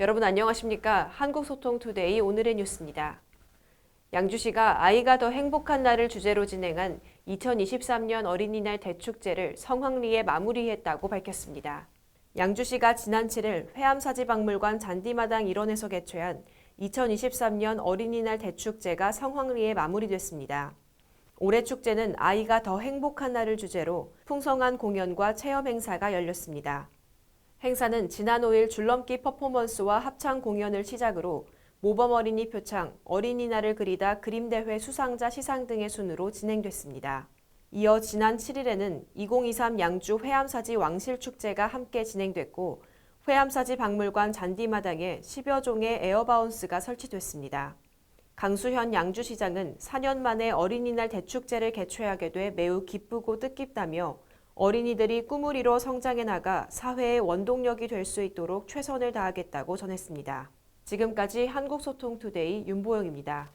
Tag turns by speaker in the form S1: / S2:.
S1: 여러분 안녕하십니까? 한국소통투데이 오늘의 뉴스입니다. 양주시가 아이가 더 행복한 날을 주제로 진행한 2023년 어린이날 대축제를 성황리에 마무리했다고 밝혔습니다. 양주시가 지난 7일 회암사지박물관 잔디마당 일원에서 개최한 2023년 어린이날 대축제가 성황리에 마무리됐습니다. 올해 축제는 아이가 더 행복한 날을 주제로 풍성한 공연과 체험 행사가 열렸습니다. 행사는 지난 5일 줄넘기 퍼포먼스와 합창 공연을 시작으로 모범 어린이 표창, 어린이날을 그리다 그림대회 수상자 시상 등의 순으로 진행됐습니다. 이어 지난 7일에는 2023 양주 회암사지 왕실축제가 함께 진행됐고 회암사지 박물관 잔디마당에 10여 종의 에어바운스가 설치됐습니다. 강수현 양주시장은 4년 만에 어린이날 대축제를 개최하게 돼 매우 기쁘고 뜻깊다며 어린이들이 꿈을 이뤄 성장해 나가 사회의 원동력이 될 수 있도록 최선을 다하겠다고 전했습니다. 지금까지 한국소통투데이 윤보영입니다.